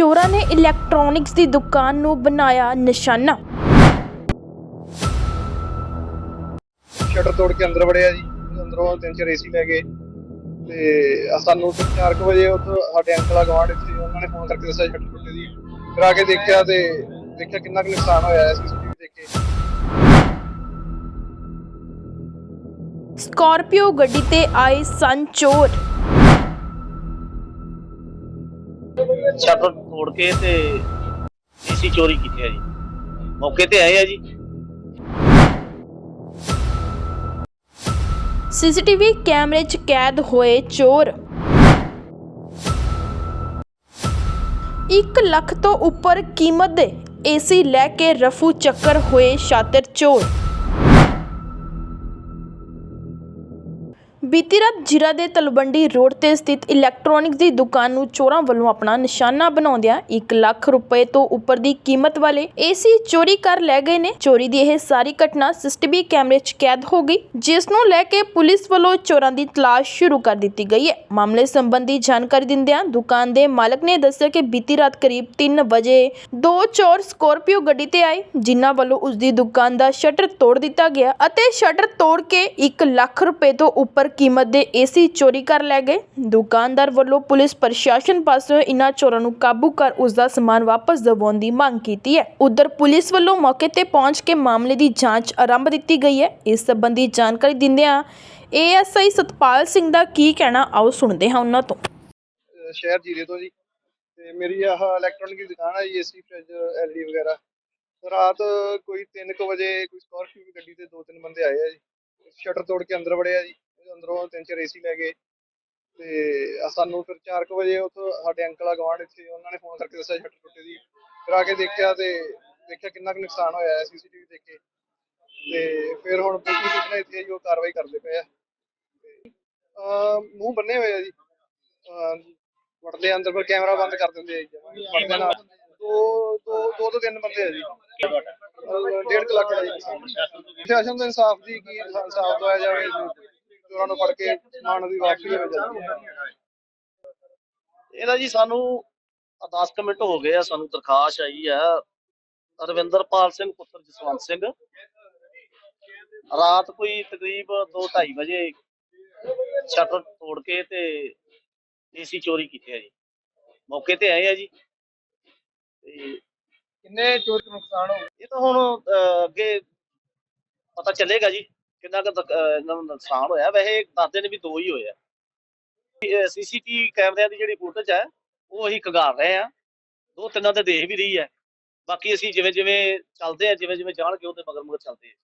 ਚੋਰਾਂ ਨੇ ਇਲੈਕਟ੍ਰੋਨਿਕਸ ਦੀ ਦੁਕਾਨ ਨੂੰ ਬਣਾਇਆ ਨਿਸ਼ਾਨਾ। ਸ਼ਟਰ ਤੋੜ ਕੇ ਅੰਦਰ ਵੜਿਆ ਜੀ। ਅੰਦਰੋਂ ਤਿੰਨ ਚਾਰ ਏਸੀ ਲੈ ਗਏ। ਤੇ ਸਾਨੂੰ ਫਿਰ 4 ਵਜੇ ਉੱਥੋਂ ਸਾਡੇ ਅੰਕਲ ਗਵਾਂਢ ਇੱਥੇ ਉਹਨਾਂ ਨੇ ਫੋਨ ਕਰਕੇ ਦੱਸਿਆ ਸ਼ਟਰ ਟੁੱਟੇ ਦੀ। ਫਿਰ ਆ ਕੇ ਦੇਖਿਆ ਤੇ ਦੇਖਿਆ ਕਿੰਨਾ ਕੁ ਨੁਕਸਾਨ ਹੋਇਆ ਹੈ ਸੀਸੀਟੀਵੀ ਦੇਖ ਕੇ। ਸਕਾਰਪੀਓ ਗੱਡੀ ਤੇ ਆਏ ਸਨ ਚੋਰ। ਸ਼ਟਰ ਤੋੜ ਕੇ ਤੇ ਏਸੀ ਚੋਰੀ ਕੀਤੀ ਹੈ ਜੀ। ਮੌਕੇ ਤੇ ਆਏ ਆ ਜੀ। ਸੀਸੀਟੀਵੀ ਕੈਮਰੇ 'ਚ ਕੈਦ ਹੋਏ ਚੋਰ। 1 ਲੱਖ ਤੋਂ ਉੱਪਰ ਕੀਮਤ ਦੇ ਏਸੀ ਲੈ ਕੇ ਰਫੂ ਚੱਕਰ ਹੋਏ ਸ਼ਾਤਰ ਚੋਰ। ਬੀਤੀ ਰਾਤ ਜ਼ਿਲ੍ਹਾ ਦੇ ਤਲਵੰਡੀ ਰੋਡ ਤੇ ਸਥਿਤ ਇਲੈਕਟ੍ਰੋਨਿਕਸ ਦੀ ਦੁਕਾਨ ਨੂੰ ਚੋਰਾਂ ਵੱਲੋਂ ਆਪਣਾ ਨਿਸ਼ਾਨਾ ਬਣਾਉਂਦਿਆਂ 1 ਲੱਖ ਰੁਪਏ ਤੋਂ ਉੱਪਰ ਦੀ ਕੀਮਤ ਵਾਲੇ ਏਸੀ ਚੋਰੀ ਕਰ ਲੈ ਗਏ ਨੇ। ਚੋਰੀ ਦੀ ਇਹ ਸਾਰੀ ਘਟਨਾ ਸੀਸੀਟੀਵੀ ਕੈਮਰੇ 'ਚ ਕੈਦ ਹੋ ਗਈ, ਜਿਸ ਨੂੰ ਲੈ ਕੇ ਪੁਲਿਸ ਵੱਲੋਂ ਚੋਰਾਂ ਦੀ ਤਲਾਸ਼ ਸ਼ੁਰੂ ਕਰ ਦਿੱਤੀ ਗਈ ਹੈ। ਮਾਮਲੇ ਸੰਬੰਧੀ ਜਾਣਕਾਰੀ ਦਿੰਦਿਆਂ ਦੁਕਾਨ ਦੇ ਮਾਲਕ ਨੇ ਦੱਸਿਆ ਕਿ ਬੀਤੀ ਰਾਤ ਕਰੀਬ 3 ਵਜੇ ਦੋ ਚੋਰ ਸਕੋਰਪੀਓ ਗੱਡੀ ਤੇ ਆਏ, ਜਿਨ੍ਹਾਂ ਵੱਲੋਂ ਉਸ ਦੀ ਦੁਕਾਨ ਦਾ ਸ਼ਟਰ ਤੋੜ ਦਿੱਤਾ ਗਿਆ ਅਤੇ ਸ਼ਟਰ ਤੋੜ ਕੇ 1 ਲੱਖ ਰੁਪਏ ਤੋਂ ਉੱਪਰ ਕੀਮਤ ਦੇ ਏਸੀ ਚੋਰੀ ਕਰ ਲੈ ਗਏ। ਦੁਕਾਨਦਾਰ ਵੱਲੋਂ ਪੁਲਿਸ ਪ੍ਰਸ਼ਾਸਨ ਪਾਸੋਂ ਇਨ੍ਹਾਂ ਚੋਰਾਂ ਨੂੰ ਕਾਬੂ ਕਰ ਉਸ ਦਾ ਸਮਾਨ ਵਾਪਸ ਦਿਵਾਉਣ ਦੀ ਮੰਗ ਕੀਤੀ ਹੈ। ਉਧਰ ਪੁਲਿਸ ਵੱਲੋਂ ਮੌਕੇ ਤੇ ਪਹੁੰਚ ਕੇ ਮਾਮਲੇ ਦੀ ਜਾਂਚ ਆਰੰਭ ਦਿੱਤੀ ਗਈ ਹੈ। ਇਸ ਸੰਬੰਧੀ ਜਾਣਕਾਰੀ ਦਿੰਦਿਆਂ ਏਐਸਆਈ ਸਤਪਾਲ ਸਿੰਘ ਦਾ ਕੀ ਕਹਿਣਾ, ਆਓ ਸੁਣਦੇ ਹਾਂ ਉਹਨਾਂ ਤੋਂ। ਅਹ ਸ਼ਹਿਰ ਜੀਰੇ ਤੋਂ ਜੀ। ਤੇ ਮੇਰੀ ਆਹ ਇਲੈਕਟ੍ਰੋਨਿਕ ਦੀ ਦੁਕਾਨ ਹੈ ਏਸੀ ਫ੍ਰਿਜ ਐਲਡੀ ਵਗੈਰਾ। ਰਾਤ ਕੋਈ 3:00 ਵਜੇ ਕੋਈ ਸਕਾਰਪੀਓ ਦੀ ਗੱਡੀ ਤੇ ਦੋ ਤਿੰਨ ਬੰਦੇ ਆਏ ਆ ਜੀ। ਸ਼ਟਰ ਤੋੜ ਕੇ ਅੰਦਰ ਵੜਿਆ ਜੀ। ਅੰਦਰੋਂ ਤਿੰਨ ਚਾਰ ਏਸੀ ਲੈ ਗਏ। ਤੇ ਸਾਨੂੰ ਫਿਰ 4:00 ਵਜੇ ਉੱਥੋਂ ਸਾਡੇ ਅੰਕਲ ਆ ਗਵਾਂਢ ਇੱਥੇ ਉਹਨਾਂ ਨੇ ਫੋਨ ਕਰਕੇ ਦੱਸਿਆ ਸ਼ਟਰ ਟੁੱਟੇ ਦੀ। ਫਿਰ ਆ ਕੇ ਦੇਖਿਆ ਤੇ ਦੇਖਿਆ ਕਿੰਨਾ ਕੁ ਨੁਕਸਾਨ ਹੋਇਆ ਹੈ ਸੀਸੀਟੀਵੀ ਦੇਖ ਕੇ। ਤੇ ਫਿਰ ਹੁਣ ਪੁਲਿਸ ਸੂਚਨਾ ਇੱਥੇ ਉਹ ਕਾਰਵਾਈ ਕਰਦੇ ਪਏ ਆ। ਮੂੰਹ ਬੰਨੇ ਹੋਏ ਆ ਜੀ। ਵੜਦੇ ਅੰਦਰ ਫਿਰ ਕੈਮਰਾ ਬੰਦ ਕਰ ਦਿੰਦੇ ਆ ਜੀ। ਵੜਦੇ ਨਾਲ। ਦੋ ਦੋ ਦੋ ਤੋਂ ਤਿੰਨ ਬੰਦੇ ਆ ਜੀ। ਡੇਢ ਲੱਖ ਦਾ ਜੀ। ਪ੍ਰਸ਼ਾਸਨ ਤੋਂ ਇਨਸਾਫ ਦੀ ਕੀ ਇਨਸਾਫ ਦਵਾਇਆ ਜਾਵੇ ਚੋਰਾਂ ਨੂੰ ਫੜ ਕੇ ਸਮਾਨ ਦੀ ਵਾਪਸੀ ਹੋ ਜਾਂਦੀ ਇਹਦਾ ਜੀ ਸਾਨੂੰ 10 ਕੁ ਮਿੰਟ ਹੋ ਗਏ ਆ ਸਾਨੂੰ ਦਰਖਾਸਤ ਆਈ ਆ ਰਵਿੰਦਰਪਾਲ ਸਿੰਘ ਪੁੱਤਰ ਜਸਵੰਤ ਸਿੰਘ। ਰਾਤ ਕੋਈ ਤਕਰੀਬ 2:30 ਵਜੇ ਸ਼ਟਰ ਤੋੜ ਕੇ ਤੇ ਏਸੀ ਚੋਰੀ ਕੀਤੀ ਹੈ ਜੀ। ਮੌਕੇ ਤੇ ਆਏ ਆ ਜੀ। ਤੇ ਕਿੰਨੇ ਚੋਰ ਦਾ ਨੁਕਸਾਨ ਹੋ ਇਹ ਤਾਂ ਹੁਣ ਅਹ, ਅੱਗੇ ਪਤਾ ਚੱਲੇਗਾ ਜੀ। ਕਿੰਨਾ ਕੁ ਤੱਕ, ਅਹ, ਇਹਨਾਂ ਨੂੰ ਨੁਕਸਾਨ ਹੋਇਆ? ਵੈਸੇ ਦੱਸਦੇ ਨੇ ਵੀ ਦੋ ਹੀ ਹੋਏ ਆ। ਸੀਸੀਟੀ ਕੈਮਰਿਆਂ ਦੀ ਜਿਹੜੀ ਫੁਟੇਜ ਹੈ ਉਹ ਅਸੀਂ ਖੰਗਾਰ ਰਹੇ ਆ। ਦੋ ਤਿੰਨਾਂ ਤੇ ਦੇਖ ਵੀ ਰਹੀ ਹੈ ਬਾਕੀ ਅਸੀਂ ਜਿਵੇਂ ਜਿਵੇਂ ਚੱਲਦੇ ਆ ਜਿਵੇਂ ਜਿਵੇਂ ਜਾਣਗੇ ਉਹਦੇ ਮਗਰ ਮਗਰ ਚੱਲਦੇ ਆ।